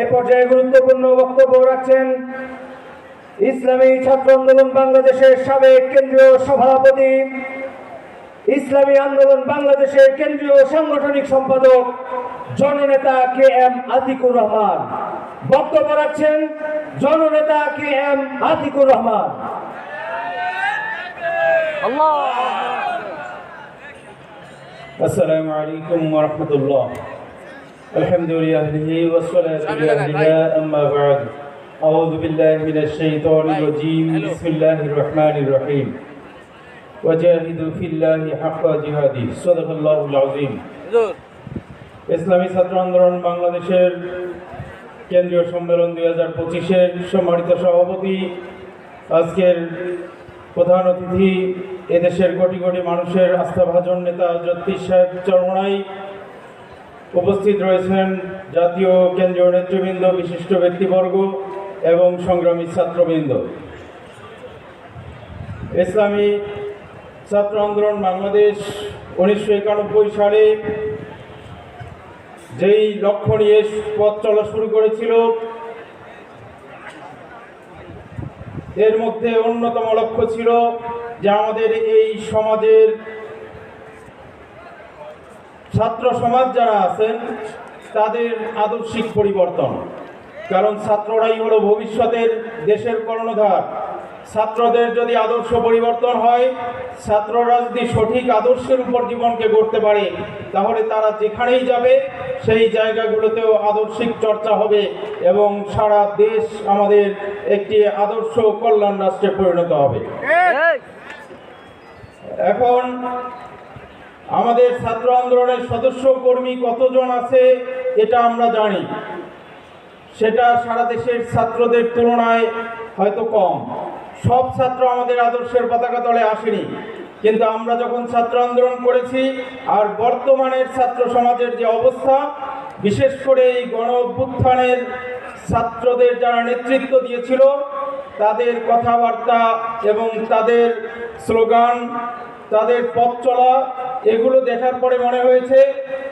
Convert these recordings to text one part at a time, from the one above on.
এ পর্যায়ে গুরুত্বপূর্ণ বক্তব্য রাখছেন ইসলামী ছাত্র আন্দোলন বাংলাদেশের সাবেক কেন্দ্রীয় সভাপতি ইসলামী আন্দোলন বাংলাদেশের কেন্দ্রীয় সাংগঠনিক সম্পাদক জননেতা কে এম আতিকুর রহমান। বক্তব্য রাখছেন জননেতা কে এম আতিকুর রহমান। আসসালামু আলাইকুম ওয়া রাহমাতুল্লাহ। الحمد لله والصلاة لله أما بعد أعوذ بالله من الشيطان الرجيم بسم الله الرحمن الرحيم وجاهدوا في الله حق جهاده صدق الله العظيم ইসলামী ছাত্র আন্দোলন বাংলাদেশের কেন্দ্রীয় সম্মেলন দুই হাজার পঁচিশের সম্মানিত সভাপতি আজকের প্রধান অতিথি এদেশের কোটি কোটি মানুষের আস্থাভাজন নেতা জ্যোতিষ সাহেব চরমনাই উপস্থিত রয়েছেন জাতীয় কেন্দ্রীয় নেতৃবৃন্দ, বিশিষ্ট ব্যক্তিবর্গ এবং সংগ্রামী ছাত্রবৃন্দ। ইসলামী ছাত্র আন্দোলন বাংলাদেশ উনিশশো একানব্বই সালে যেই লক্ষ্য নিয়ে পথ চলা শুরু করেছিল, এর মধ্যে অন্যতম লক্ষ্য ছিল যে আমাদের এই সমাজের ছাত্র সমাজ যারা আছেন তাদের আদর্শিক পরিবর্তন। কারণ ছাত্ররাই হলো ভবিষ্যতের দেশের কর্ণধার। ছাত্রদের যদি আদর্শ পরিবর্তন হয় ছাত্ররা যদি সঠিক আদর্শের উপর জীবনকে গড়তে পারে তাহলে তারা যেখানেই যাবে সেই জায়গাগুলোতেও আদর্শিক চর্চা হবে এবং সারা দেশ আমাদের একটি আদর্শ কল্যাণ রাষ্ট্রে পরিণত হবে। এখন আমাদের ছাত্র আন্দোলনের সদস্য কর্মী কতজন আছে, এটা আমরা জানি। সেটা সারা দেশের ছাত্রদের তুলনায় হয়তো কম। সব ছাত্র আমাদের আদর্শের পতাকা তলে আসেনি। কিন্তু আমরা যখন ছাত্র আন্দোলন করেছি, আর বর্তমানের ছাত্র সমাজের যে অবস্থা, বিশেষ করে এই গণ অভ্যুত্থানের ছাত্রদের যারা নেতৃত্ব দিয়েছিল, তাদের কথাবার্তা এবং তাদের স্লোগান, তাদের পথ চলা এগুলো দেখার পরে মনে হয়েছে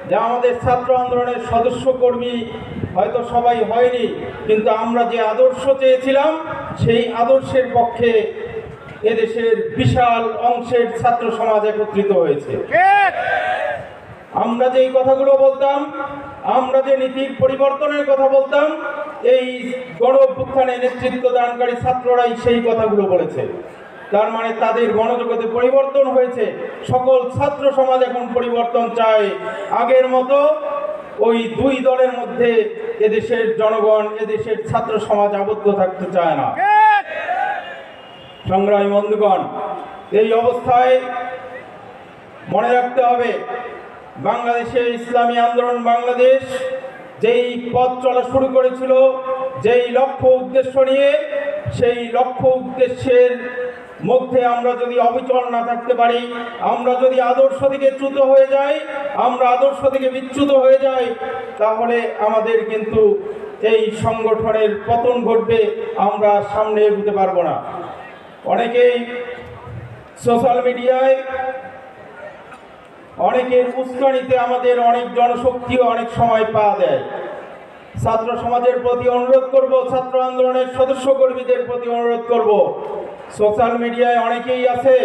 যে আমাদের ছাত্র আন্দোলনের সদস্য কর্মী হয়তো সবাই হয়নি, কিন্তু আমরা যে আদর্শ চেয়েছিলাম, সেই আদর্শের পক্ষে এদেশের বিশাল অংশের ছাত্র সমাজ একত্রিত হয়েছে। আমরা যে কথাগুলো বলতাম, আমরা যে নীতির পরিবর্তনের কথা বলতাম, এই গণ অভ্যুত্থানে নেতৃত্ব দানকারী ছাত্ররাই সেই কথাগুলো বলেছে। তার মানে তাদের গণজগতে পরিবর্তন হয়েছে। সকল ছাত্র সমাজ এখন পরিবর্তন চায়। আগের মতো ওই দুই দলের মধ্যে এদেশের জনগণ, এদেশের ছাত্র সমাজ আবদ্ধ থাকতে চায় না। সংগ্রামী বন্ধুগণ, এই অবস্থায় মনে রাখতে হবে, বাংলাদেশে ইসলামী আন্দোলন বাংলাদেশ যেই পথ চলা শুরু করেছিল, যেই লক্ষ্য উদ্দেশ্য নিয়ে সেই লক্ষ্য উদ্দেশ্যের মধ্যে আমরা যদি অবিচল না থাকতে পারি, আমরা যদি আদর্শ দিকে চ্যুত হয়ে যাই, আমরা আদর্শ দিকে বিচ্যুত হয়ে যাই, তাহলে আমাদের কিন্তু এই সংগঠনের পতন ঘটবে, আমরা সামনে এগোতে পারব না। অনেকেই সোশ্যাল মিডিয়ায়, অনেকের উস্কানিতে আমাদের অনেক জনশক্তিও অনেক সময় পা দেয়। ছাত্র সমাজের প্রতি অনুরোধ করব, ছাত্র আন্দোলনের সদস্য কর্মীদের প্রতি অনুরোধ করব। সোশ্যাল মিডিয়ায় অনেকেই আছে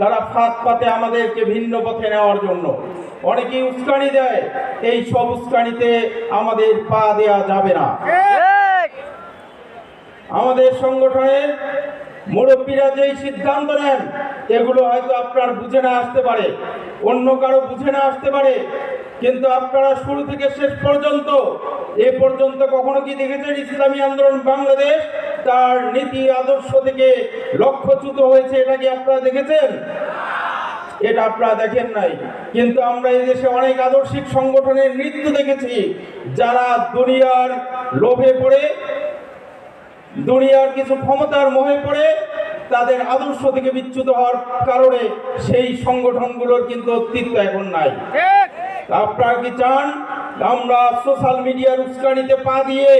তারা ফাঁদ পাতে আমাদেরকে ভিন্ন পথে নেওয়ার জন্য। অনেকেই উস্কানি দেয় এই সব উস্কানিতে আমাদের পা দেয়া যাবে না। আমাদের সংগঠনের মুরব্বীরা যেই সিদ্ধান্ত নেন এগুলো হয়তো আপনার বুঝে না আসতে পারে। অন্য কারও বুঝে না আসতে পারে। কিন্তু আপনারা শুরু থেকে শেষ পর্যন্ত এ পর্যন্ত কখনো কি দেখেছেন ইসলামী আন্দোলন বাংলাদেশ? তার নীতি আদর্শ থেকে লক্ষ্যচ্যুত হয়েছে এটা কি আপনারা দেখেছেন? এটা আপনারা দেখেন নাই। কিন্তু আমরা এই দেশে অনেক আদর্শিক সংগঠনের মৃত্যু দেখেছি যারা দুনিয়ার লোভে পড়ে দুনিয়ার কিছু ক্ষমতার মোহে পড়ে তাদের আদর্শ থেকে বিচ্যুত হওয়ার কারণে সেই সংগঠনগুলোর কিন্তু অস্তিত্ব এখন নাই। আপনারা কি চান? আমরা সোশ্যাল মিডিয়ার উস্কানিতে পা দিয়ে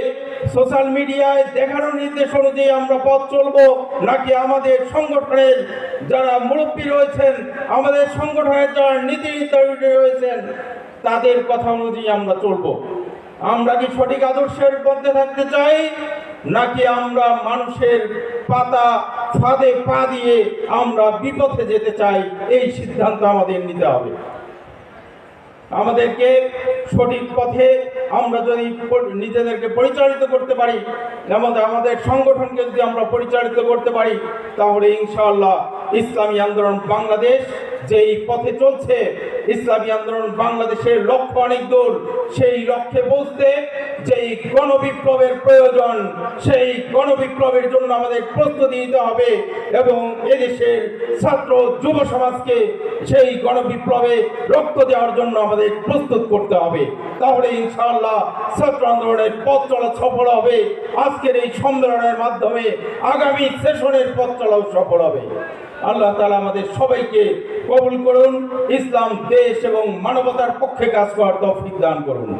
সোশ্যাল মিডিয়ায় দেখানোর নির্দেশ অনুযায়ী আমরা পথ চলবো। নাকি আমাদের সংগঠনের যারা মুরব্বী রয়েছেন, আমাদের সংগঠনের যারা নীতি নির্ধারণী রয়েছেন, তাদের কথা অনুযায়ী আমরা চলবো। আমরা কি সঠিক আদর্শের মধ্যে থাকতে চাই? নাকি আমরা মানুষের পাতা ফাঁদে পা দিয়ে আমরা বিপথে যেতে চাই? এই সিদ্ধান্ত আমাদের নিতে হবে। আমাদেরকে সঠিক পথে আমরা যদি নিজেদেরকে পরিচালিত করতে পারি যেমন আমাদের সংগঠনকে যদি আমরা পরিচালিত করতে পারি, তাহলে ইনশাআল্লাহ ইসলামী আন্দোলন বাংলাদেশ যেই পথে চলছে ইসলামী আন্দোলন বাংলাদেশের লক্ষ্য অনেক দূর। সেই লক্ষ্যে পৌঁছতে যেই গণবিপ্লবের প্রয়োজন, সেই গণবিপ্লবের জন্য আমাদের প্রস্তুতি নিতে হবে এবং এদেশের ছাত্র যুব সমাজকে সেই গণবিপ্লবে রক্ত দেওয়ার জন্য আমাদের প্রস্তুত করতে হবে। তাহলে ইনশাআল্লাহ ছাত্র আন্দোলনের পথ চলা সফল হবে। আজকের এই সম্মেলনের মাধ্যমে আগামী সেশনের পথ চলাও সফল হবে। আল্লাহ তালা আমাদের সবাইকে কবুল করুন, ইসলাম, দেশ এবং মানবতার পক্ষে কাজ করার তফিক দান করুন।